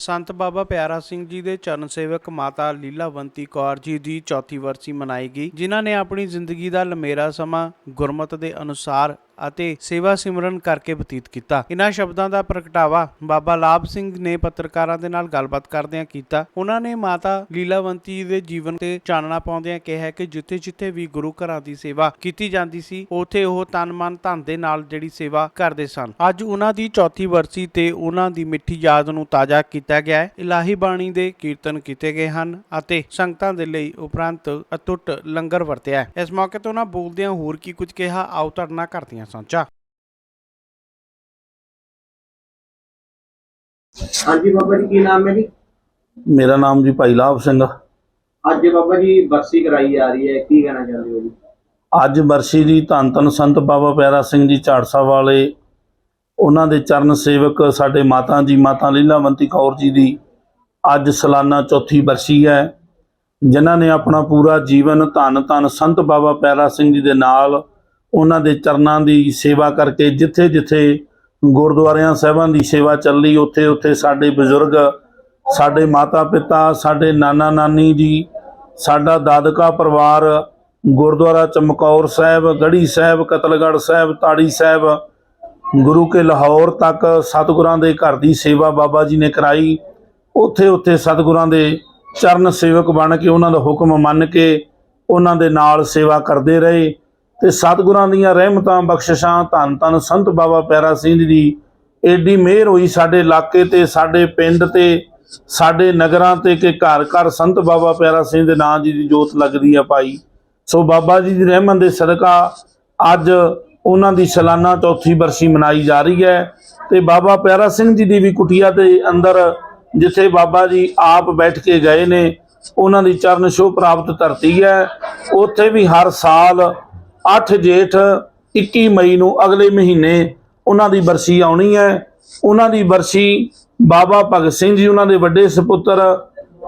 ਸੰਤ ਬਾਬਾ ਪਿਆਰਾ ਸਿੰਘ ਜੀ ਦੇ ਚਰਨ ਸੇਵਕ ਮਾਤਾ ਲੀਲਾਵੰਤੀ ਕੌਰ ਜੀ ਦੀ ਚੌਥੀ ਵਰਸੀ ਮਨਾਈ ਗਈ, ਜਿਨ੍ਹਾਂ ਨੇ ਆਪਣੀ ਜ਼ਿੰਦਗੀ ਦਾ ਲੰਮੇਰਾ ਸਮਾਂ ਗੁਰਮਤ ਦੇ ਅਨੁਸਾਰ ਅਤੇ ਸੇਵਾ ਸਿਮਰਨ ਕਰਕੇ ਬਤੀਤ ਕੀਤਾ। ਇਹਨਾਂ ਸ਼ਬਦਾਂ ਦਾ ਪ੍ਰਗਟਾਵਾ ਬਾਬਾ ਲਾਭ ਸਿੰਘ ਨੇ ਪੱਤਰਕਾਰਾਂ ਦੇ ਨਾਲ ਗੱਲਬਾਤ ਕਰਦਿਆਂ ਕੀਤਾ। ਉਹਨਾਂ ਨੇ ਮਾਤਾ ਲੀਲਾਵੰਤੀ ਦੇ ਜੀਵਨ ਤੇ ਚਾਨਣਾ ਪਾਉਂਦਿਆਂ ਕਿਹਾ ਕਿ ਜਿੱਥੇ-ਜਿੱਥੇ ਵੀ ਗੁਰੂ ਘਰਾਂ ਦੀ ਸੇਵਾ ਕੀਤੀ ਜਾਂਦੀ ਸੀ, ਉੱਥੇ ਉਹ ਤਨ ਮਨ ਧਨ ਦੇ ਨਾਲ ਜਿਹੜੀ ਸੇਵਾ ਕਰਦੇ ਸਨ। ਅੱਜ ਉਹਨਾਂ ਦੀ ਚੌਥੀ ਵਰਸੀ ਤੇ ਉਹਨਾਂ ਦੀ ਮਿੱਠੀ ਯਾਦ ਨੂੰ ਤਾਜ਼ਾ ਕੀਤਾ ਗਿਆ ਹੈ। ਇਲਾਹੀ ਬਾਣੀ ਦੇ ਕੀਰਤਨ ਕੀਤੇ ਗਏ ਹਨ ਅਤੇ ਸੰਗਤਾਂ ਦੇ ਲਈ ਉਪਰੰਤ ਅਤੁੱਟ ਲੰਗਰ ਵਰਤਿਆ ਹੈ। ਇਸ ਮੌਕੇ ਤੇ ਉਹਨਾਂ ਬੋਲਦਿਆਂ ਹੋਰ ਕੀ ਕੁਝ ਕਿਹਾ, ਆਓ ਧਰਨਾ ਕਰਦੀਆਂ ਸਾਂਝਾ ਹਾਂਜੀ ਬਾਬਾ ਜੀ ਕੀ ਨਾਮ ਹੈ ਜੀ? ਮੇਰਾ ਨਾਮ ਜੀ ਭਾਈ ਲਾਭ ਸਿੰਘ ਅੱਜ ਬਾਬਾ ਜੀ ਬਰਸੀ ਕਰਾਈ ਜਾ ਰਹੀ ਹੈ ਕੀ ਕਹਿਣਾ ਚਾਹੁੰਦੇ ਹੋ ਜੀ? ਅੱਜ ਬਰਸੀ ਦੀ ਧੰਨ ਧੰਨ ਸੰਤ ਬਾਬਾ ਪਿਆਰਾ ਸਿੰਘ ਜੀ ਝਾੜਸਾ ਵਾਲੇ ਉਹਨਾਂ ਦੇ ਚਰਨ ਸੇਵਕ ਸਾਡੇ ਮਾਤਾ ਜੀ ਮਾਤਾ ਲੀਲਾਵੰਤੀ ਕੌਰ ਜੀ ਦੀ ਅੱਜ ਸਾਲਾਨਾ ਚੌਥੀ ਬਰਸੀ ਹੈ। ਜਿਨ੍ਹਾਂ ਨੇ ਆਪਣਾ ਪੂਰਾ ਜੀਵਨ ਧੰਨ ਧੰਨ ਸੰਤ ਬਾਬਾ ਪਿਆਰਾ ਸਿੰਘ ਜੀ ਦੇ ਨਾਲ ਉਹਨਾਂ ਦੇ ਚਰਨਾਂ ਦੀ ਸੇਵਾ ਕਰਕੇ ਜਿੱਥੇ ਜਿੱਥੇ ਗੁਰਦੁਆਰਿਆਂ ਸਾਹਿਬਾਂ ਦੀ ਸੇਵਾ ਚੱਲੀ, ਉੱਥੇ ਉੱਥੇ ਸਾਡੇ ਬਜ਼ੁਰਗ, ਸਾਡੇ ਮਾਤਾ ਪਿਤਾ, ਸਾਡੇ ਨਾਨਾ ਨਾਨੀ ਜੀ, ਸਾਡਾ ਦਾਦਕਾ ਪਰਿਵਾਰ, ਗੁਰਦੁਆਰਾ ਚਮਕੌਰ ਸਾਹਿਬ, ਗੜੀ ਸਾਹਿਬ, ਕਤਲਗੜ੍ਹ ਸਾਹਿਬ, ਤਾੜੀ ਸਾਹਿਬ, ਗੁਰੂ ਕੇ ਲਾਹੌਰ ਤੱਕ ਸਤਿਗੁਰਾਂ ਦੇ ਘਰ ਦੀ ਸੇਵਾ ਬਾਬਾ ਜੀ ਨੇ ਕਰਾਈ। ਉੱਥੇ ਉੱਥੇ ਸਤਿਗੁਰਾਂ ਦੇ ਚਰਨ ਸੇਵਕ ਬਣ ਕੇ, ਉਹਨਾਂ ਦਾ ਹੁਕਮ ਮੰਨ ਕੇ, ਉਹਨਾਂ ਦੇ ਨਾਲ ਸੇਵਾ ਕਰਦੇ ਰਹੇ। ਤੇ ਸਤਿਗੁਰਾਂ ਦੀਆਂ ਰਹਿਮਤਾਂ, ਬਖਸ਼ਿਸ਼ਾਂ, ਧੰਨ ਧੰਨ ਸੰਤ ਬਾਬਾ ਪਿਆਰਾ ਸਿੰਘ ਜੀ ਦੀ ਐਡੀ ਮਿਹਰ ਹੋਈ ਸਾਡੇ ਇਲਾਕੇ ਤੇ, ਸਾਡੇ ਪਿੰਡ ਤੇ, ਸਾਡੇ ਨਗਰਾਂ ਤੇ ਕਿ ਘਰ ਘਰ ਸੰਤ ਬਾਬਾ ਪਿਆਰਾ ਸਿੰਘ ਦੇ ਨਾਂ ਜੀ ਦੀ ਜੋਤ ਲੱਗਦੀ ਆ ਭਾਈ। ਸੋ ਬਾਬਾ ਜੀ ਦੀ ਰਹਿਮਤ ਦੇ ਸਦਕਾ ਅੱਜ ਉਹਨਾਂ ਦੀ ਸਾਲਾਨਾ ਚੌਥੀ ਬਰਸੀ ਮਨਾਈ ਜਾ ਰਹੀ ਹੈ ਤੇ ਬਾਬਾ ਪਿਆਰਾ ਸਿੰਘ ਜੀ ਦੀ ਵੀ ਕੁਟੀਆ ਦੇ ਅੰਦਰ ਜਿੱਥੇ ਬਾਬਾ ਜੀ ਆਪ ਬੈਠ ਕੇ ਗਏ ਨੇ, ਉਹਨਾਂ ਦੀ ਚਰਨ ਛੋਹ ਪ੍ਰਾਪਤ ਧਰਤੀ ਹੈ। ਉੱਥੇ ਵੀ ਹਰ ਸਾਲ 8 ਜੇਠ 21 ਮਈ ਨੂੰ ਅਗਲੇ ਮਹੀਨੇ ਉਹਨਾਂ ਦੀ ਬਰਸੀ ਆਉਣੀ ਹੈ। ਉਹਨਾਂ ਦੀ ਬਰਸੀ ਬਾਬਾ ਭਗਤ ਸਿੰਘ ਜੀ, ਉਹਨਾਂ ਦੇ ਵੱਡੇ ਸੁਪੁੱਤਰ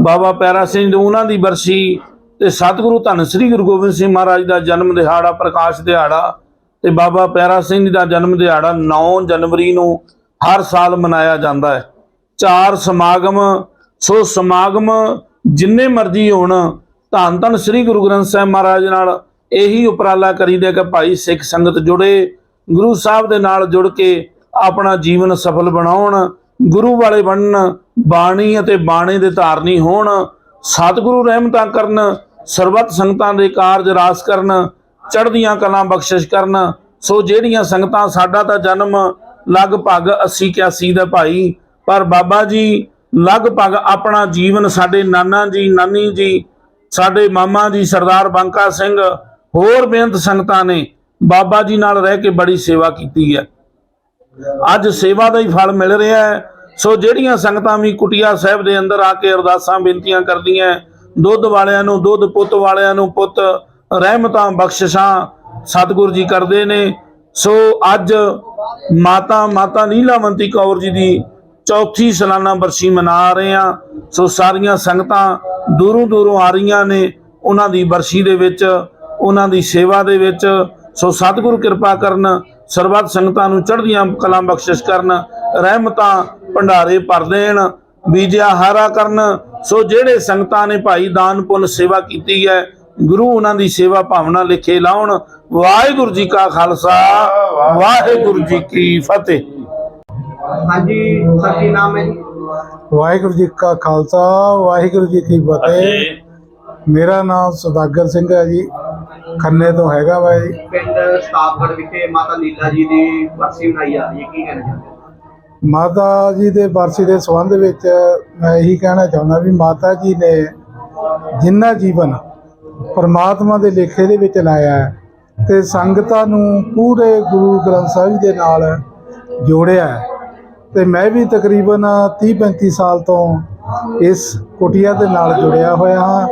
ਬਾਬਾ ਪੈਰਾ ਸਿੰਘ ਜੀ, ਉਹਨਾਂ ਦੀ ਬਰਸੀ ਤੇ ਸਤਿਗੁਰੂ ਧੰਨ ਸ੍ਰੀ ਗੁਰੂ ਗੋਬਿੰਦ ਸਿੰਘ ਮਹਾਰਾਜ ਦਾ ਜਨਮ ਦਿਹਾੜਾ, ਪ੍ਰਕਾਸ਼ ਦਿਹਾੜਾ ਤੇ ਬਾਬਾ ਪਿਆਰਾ ਸਿੰਘ ਜੀ ਦਾ ਜਨਮ ਦਿਹਾੜਾ 9 ਜਨਵਰੀ ਨੂੰ ਹਰ ਸਾਲ ਮਨਾਇਆ ਜਾਂਦਾ ਹੈ। ਚਾਰ ਸਮਾਗਮ, ਸੋ ਸਮਾਗਮ ਜਿੰਨੇ ਮਰਜ਼ੀ ਹੋਣ, ਧੰਨ ਧੰਨ ਸ੍ਰੀ ਗੁਰੂ ਗ੍ਰੰਥ ਸਾਹਿਬ ਮਹਾਰਾਜ ਨਾਲ ਇਹੀ ਉਪਰਾਲਾ ਕਰੀਦਾ ਕਿ ਭਾਈ ਸਿੱਖ ਸੰਗਤ ਜੁੜੇ, ਗੁਰੂ ਸਾਹਿਬ ਦੇ ਨਾਲ ਜੁੜ ਕੇ ਆਪਣਾ ਜੀਵਨ ਸਫਲ ਬਣਾਉਣ, ਗੁਰੂ ਵਾਲੇ ਬਣਨ, ਬਾਣੀ ਅਤੇ ਬਾਣੇ ਦੇ ਧਾਰਨੀ ਹੋਣ, ਸਤਿਗੁਰੂ ਰਹਿਮਤਾਂ ਕਰਨ, ਸਰਬੱਤ ਸੰਗਤਾਂ ਦੇ ਕਾਰਜ ਰਾਸ ਕਰਨ, ਚੜ੍ਹਦੀਆਂ ਕਲਾਂ ਬਖਸ਼ਿਸ਼ ਕਰਨ, ਸੋ ਜਿਹੜੀਆਂ ਸੰਗਤਾਂ ਸਾਡਾ ਤਾਂ ਜਨਮ ਲਗਭਗ 80 81 ਦਾ ਭਾਈ, ਪਰ ਬਾਬਾ ਜੀ ਲਗਭਗ ਆਪਣਾ ਜੀਵਨ ਸਾਡੇ ਨਾਨਾ ਜੀ, ਨਾਨੀ ਜੀ, ਸਾਡੇ ਮਾਮਾ ਜੀ, ਸਰਦਾਰ ਬੰਕਾ ਸਿੰਘ ਹੋਰ ਬੇਅੰਤ ਸੰਗਤਾਂ ਨੇ ਬਾਬਾ ਜੀ ਨਾਲ ਰਹਿ ਕੇ ਬੜੀ ਸੇਵਾ ਕੀਤੀ ਹੈ। ਅੱਜ ਸੇਵਾ ਦਾ ਹੀ ਫਲ ਮਿਲ ਰਿਹਾ ਹੈ। ਸੋ ਜਿਹੜੀਆਂ ਸੰਗਤਾਂ ਵੀ ਕੁਟਿਆ ਸਾਹਿਬ ਦੇ ਅੰਦਰ ਆ ਕੇ ਅਰਦਾਸਾਂ ਬੇਨਤੀਆਂ ਕਰਦੀਆਂ ਦੁੱਧ ਵਾਲਿਆਂ ਨੂੰ, ਦੁੱਧ ਪੁੱਤ ਵਾਲਿਆਂ ਨੂੰ, ਪੁੱਤ ਰਹਿਮਤਾਂ, ਬਖਸ਼ਿਸ਼ਾਂ ਸਤਿਗੁਰੂ ਜੀ ਕਰਦੇ ਨੇ। ਸੋ ਅੱਜ ਮਾਤਾ ਮਾਤਾ ਨੀਲਾਵੰਤੀ ਕੌਰ ਜੀ ਦੀ ਚੌਥੀ ਸਾਲਾਨਾ ਬਰਸੀ ਮਨਾ ਰਹੇ ਆ ਸੋ ਸਾਰੀਆਂ ਸੰਗਤਾਂ ਦੂਰੋਂ ਦੂਰੋਂ ਆ ਰਹੀਆਂ ਨੇ। ਉਹਨਾਂ ਦੀ ਬਰਸੀ ਦੇ ਵਿੱਚ ਉਹਨਾਂ ਦੀ ਸੇਵਾ ਦੇ ਵਿੱਚ ਸੋ ਸਤਿਗੁਰੂ ਕਿਰਪਾ ਕਰਨ ਸਰਬੱਤ ਸੰਗਤਾਂ ਨੂੰ ਚੜ੍ਹਦੀਆਂ ਕਲਾਂ ਬਖਸ਼ਿਸ਼ ਕਰਨ ਰਹਿਮਤਾਂ ਭੰਡਾਰੇ ਭਰ ਦੇਣ ਬੀਜਿਆ ਹਾਰਾ ਕਰਨ। ਸੋ ਜਿਹੜੇ ਸੰਗਤਾਂ ਨੇ ਭਾਈ ਦਾਨ ਪੁੰਨ ਸੇਵਾ ਕੀਤੀ ਹੈ ਗੁਰੂ ਉਹਨਾਂ ਦੀ ਸੇਵਾ ਭਾਵਨਾ ਲਿਖੇ ਲਾਉਣ। ਵਾਹਿਗੁਰੂ ਜੀ ਕਾ ਖਾਲਸਾ ਵਾਹਿਗੁਰੂ ਜੀ ਕੀ ਫਤਿਹ। ਹਾਂਜੀ ਸਰ ਕੀ ਨਾਮ ਹੈ ਜੀ? ਵਾਹਿਗੁਰੂ ਜੀ ਕਾ ਖਾਲਸਾ ਵਾਹਿਗੁਰੂ ਜੀ ਕੀ ਫਤਿਹ। ਮੇਰਾ ਨਾਮ ਸੁਦਾਗਰ ਸਿੰਘ ਹੈ ਜੀ। ਖੰਨੇ ਤੋਂ ਹੈਗਾ ਵਾ ਜੀ ਪਿੰਡ ਸਤਾਪਗੜ ਵਿਖੇ ਮਾਤਾ ਲੀਲਾ ਜੀ ਦੀ ਬਰਸੀ ਮਨਾਈ ਜਾ ਰਹੀ ਹੈ ਕੀ ਕਹਿਣਾ ਚਾਹੁੰਦੇ ਹੋ? ਮਾਤਾ ਜੀ ਦੇ ਬਰਸੀ ਦੇ ਸੰਬੰਧ ਵਿੱਚ ਮੈਂ ਇਹੀ ਕਹਿਣਾ ਚਾਹੁੰਦਾ ਵੀ ਮਾਤਾ ਜੀ ਨੇ ਜਿੰਨਾ ਜੀਵਨ ਪਰਮਾਤਮਾ ਦੇ ਲੇਖੇ ਦੇ ਵਿੱਚ ਲਾਇਆ ਹੈ ਤੇ ਸੰਗਤਾਂ ਨੂੰ ਪੂਰੇ ਗੁਰੂ ਗ੍ਰੰਥ ਸਾਹਿਬ ਜੀ ਦੇ ਨਾਲ ਜੋੜਿਆ ਹੈ। ਤੇ ਮੈਂ ਵੀ ਤਕਰੀਬਨ 30 35 ਸਾਲ ਤੋਂ ਇਸ ਕੁਟੀਆ ਦੇ ਨਾਲ ਜੁੜਿਆ ਹੋਇਆ ਹਾਂ।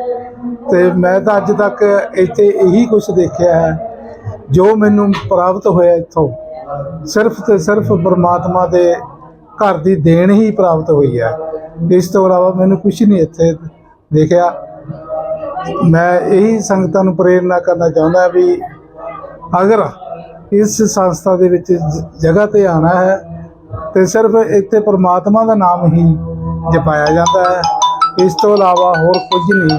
ਤੇ ਮੈਂ ਤਾਂ ਅੱਜ ਤੱਕ ਇੱਥੇ ਇਹੀ ਕੁਝ ਦੇਖਿਆ ਹੈ, ਜੋ ਮੈਨੂੰ ਪ੍ਰਾਪਤ ਹੋਇਆ ਇੱਥੋਂ। ਸਿਰਫ ਤੇ ਸਿਰਫ ਪਰਮਾਤਮਾ ਦੇ ਘਰ ਦੀ ਦੇਣ ਹੀ ਪ੍ਰਾਪਤ ਹੋਈ ਹੈ। ਇਸ ਤੋਂ ਇਲਾਵਾ ਮੈਨੂੰ ਕੁਝ ਨਹੀਂ ਇੱਥੇ ਦੇਖਿਆ। ਮੈਂ ਇਹੀ ਸੰਗਤਾਂ ਨੂੰ ਪ੍ਰੇਰਨਾ ਕਰਨਾ ਚਾਹੁੰਦਾ ਵੀ ਅਗਰ ਇਸ ਸੰਸਥਾ ਦੇ ਵਿੱਚ ਜਗ੍ਹਾ ਤੇ ਆਣਾ ਹੈ, ਤੇ ਸਿਰਫ ਇੱਥੇ ਪਰਮਾਤਮਾ ਦਾ ਨਾਮ ਹੀ ਜਪਾਇਆ ਜਾਂਦਾ ਹੈ। ਇਸ ਤੋਂ ਇਲਾਵਾ ਹੋਰ ਕੁਝ ਨਹੀਂ।